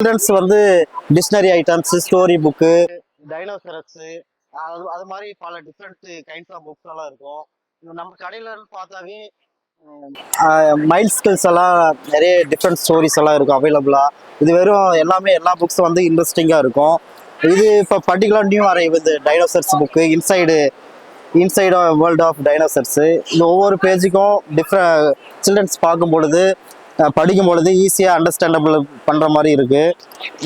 Children's வந்து dictionary items story book dinosaurs அது அது மாதிரி பல டிஃப்ரெண்ட் கைண்ட்ஸ் ஆஃப் புக்ஸ் எல்லாம் இருக்கும். இது நம்ம கடையில பார்த்தாவே மைல் ஸ்கில்ஸ் எல்லாம் நிறைய டிஃப்ரெண்ட் ஸ்டோரிஸ் எல்லாம் இருக்கும் அவைலபிளா இது வெறும் எல்லாமே எல்லா புக்ஸும் வந்து இன்ட்ரெஸ்டிங்காக இருக்கும். இது இப்போ பர்டிகுலர் நியூ அரை இந்த dinosaurs book inside inside world of dinosaurs இந்த ஒவ்வொரு பேஜுக்கும் டிஃப்ரெண்ட் சில்ட்ரன்ஸ் பார்க்கும் பொழுது படிக்கும் பொழுது ஈஸியாக அண்டர்ஸ்டாண்டபிள் பண்ணுற மாதிரி இருக்குது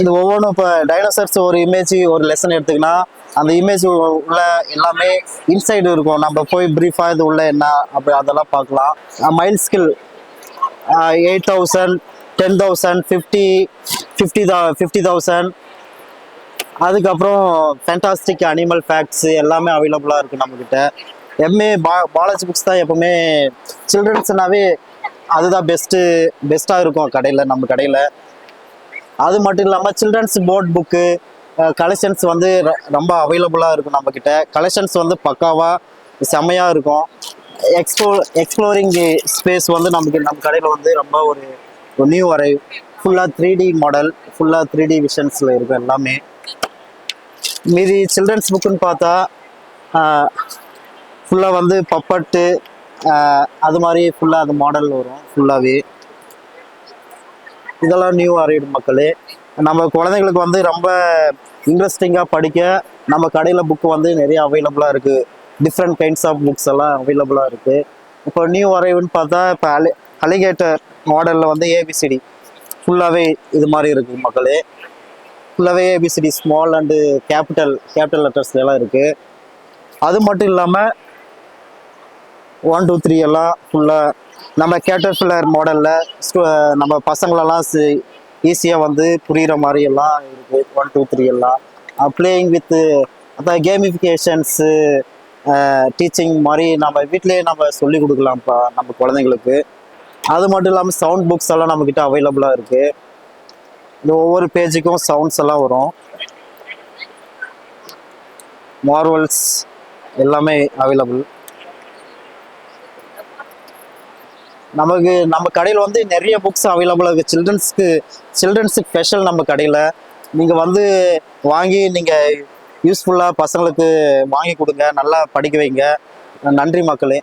இது ஒவ்வொன்றும் இப்போ டைனோசர்ஸ் ஒரு இமேஜ் ஒரு லெசன் எடுத்துக்கினா அந்த இமேஜ் உள்ள எல்லாமே இன்சைடு இருக்கும். நம்ம போய் ப்ரீஃபாக இது உள்ள என்ன அப்படி அதெல்லாம் பார்க்கலாம். Mile skill eight thousand ten thousand fifty fifty fifty thousand அதுக்கப்புறம் ஃபேண்டாஸ்டிக் அனிமல் ஃபேக்ட்ஸ் எல்லாமே அவைலபிளாக இருக்குது நம்மக்கிட்ட எம்ஏ பா பாலாஜி புக்ஸ் தான் எப்பவுமே சில்ட்ரன்ஸ்னாவே அதுதான் பெஸ்ட்டு பெஸ்ட்டாக இருக்கும் கடையில் நம்ம கடையில். அது மட்டும் இல்லாமல் சில்ட்ரன்ஸ் போர்ட் புக்கு கலெக்ஷன்ஸ் வந்து ர- ரொம்ப அவைலபிளாக இருக்கும் நம்மக்கிட்ட கலெக்ஷன்ஸ் வந்து பக்காவாக செம்மையாக இருக்கும். எக்ஸ்ப்ளோ எக்ஸ்ப்ளோரிங் ஸ்பேஸ் வந்து நமக்கு நம்ம கடையில் வந்து ரொம்ப ஒரு ஒரு நியூ வரை ஃபுல்லாக த்ரீ டி மாடல் ஃபுல்லாக த்ரீ டி விஷன்ஸில் இருக்கும் எல்லாமே. மீதி சில்ட்ரன்ஸ் புக்குன்னு பார்த்தா ஃபுல்லாக வந்து பப்பட்டு அது மாதிரி ஃபுல்லாக அது மாடல் வரும். ஃபுல்லாகவே இதெல்லாம் நியூ அரைடு மக்களே. நம்ம குழந்தைங்களுக்கு வந்து ரொம்ப இன்ட்ரெஸ்டிங்காக படிக்க நம்ம கடையில் புக்கு வந்து நிறைய அவைலபிளாக இருக்குது டிஃப்ரெண்ட் கைண்ட்ஸ் ஆஃப் புக்ஸ் எல்லாம் அவைலபிளாக இருக்குது இப்போ நியூ அரைவுன்னு பார்த்தா இப்போ அலி அலிகேட்டர் மாடலில் வந்து ஏபிசிடி ஃபுல்லாகவே இது மாதிரி இருக்குது மக்களே. ஃபுல்லாகவே ABCD small and capital capital letters எல்லாம் இருக்குது அது மட்டும் இல்லாமல் ஒன் டூ த்ரீ எல்லாம் ஃபுல்லாக நம்ம கேட்டர்ஃபில்லர் மாடலில் நம்ம பசங்களெல்லாம் ஈஸியாக வந்து புரிகிற மாதிரி எல்லாம் இருக்குது ஒன் டூ த்ரீ எல்லாம். பிளேயிங் வித்து அதான் கேமிஃபிகேஷன்ஸு டீச்சிங் மாதிரி நம்ம வீட்டிலேயே நம்ம சொல்லிக் கொடுக்கலாம்ப்பா நம்ம குழந்தைங்களுக்கு. அது மட்டும் இல்லாமல் சவுண்ட் புக்ஸ் எல்லாம் நம்மக்கிட்ட அவைலபிளாக இருக்குது இந்த ஒவ்வொரு பேஜுக்கும் சவுண்ட்ஸ் எல்லாம் வரும். மார்வல்ஸ் எல்லாமே அவைலபிள் நமக்கு நம்ம கடையில் வந்து நிறைய புக்ஸ் அவைலபிளாக இருக்குது சில்ட்ரன்ஸ்க்கு சில்ட்ரன்ஸுக்கு ஸ்பெஷல் நம்ம கடையில். நீங்கள் வந்து வாங்கி நீங்கள் யூஸ்ஃபுல்லாக பசங்களுக்கு வாங்கி கொடுங்க. நல்லா படிக்க வைங்க. நன்றி மக்களே.